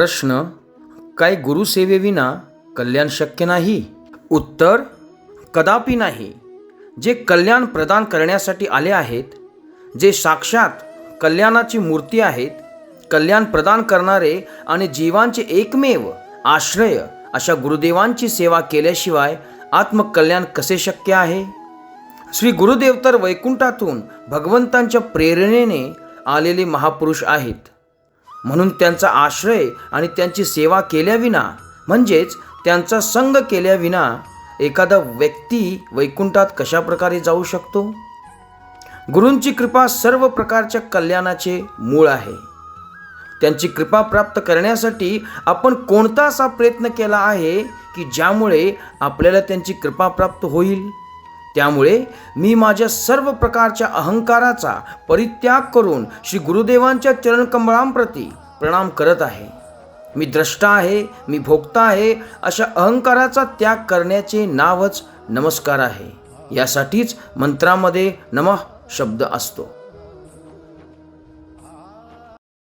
प्रश्न काय गुरुसेवेविना कल्याण शक्य नाही? उत्तर कदापि नाही. जे कल्याण प्रदान करण्यासाठी आले आहेत जे साक्षात कल्याणाची मूर्ती आहेत कल्याण प्रदान करणारे आणि जीवांचे एकमेव आश्रय अशा गुरुदेवांची सेवा केल्याशिवाय आत्मकल्याण कसे शक्य आहे? श्री गुरुदेव तर वैकुंठातून भगवंतांच्या प्रेरणेने आलेले महापुरुष आहेत. म्हणून त्यांचा आश्रय आणि त्यांची सेवा केल्याविना म्हणजेच त्यांचा संग केल्याविना एखादा व्यक्ती वैकुंठात कशा प्रकारे जाऊ शकतो? गुरूंची कृपा सर्व प्रकारच्या कल्याणाचे मूळ आहे. त्यांची कृपा प्राप्त करण्यासाठी आपण कोणता असा प्रयत्न केला आहे की ज्यामुळे आपल्याला त्यांची कृपा प्राप्त होईल? त्यामुळे मी माझ्या सर्व प्रकारच्या अहंकाराचा परित्याग करून श्री गुरुदेवांच्या चरणकमळांप्रती प्रणाम करत आहे. मी द्रष्टा आहे मी भोगता आहे अशा अहंकाराचा त्याग करण्याचे नावच नमस्कार आहे. यासाठीच मंत्रामध्ये नमः शब्द असतो.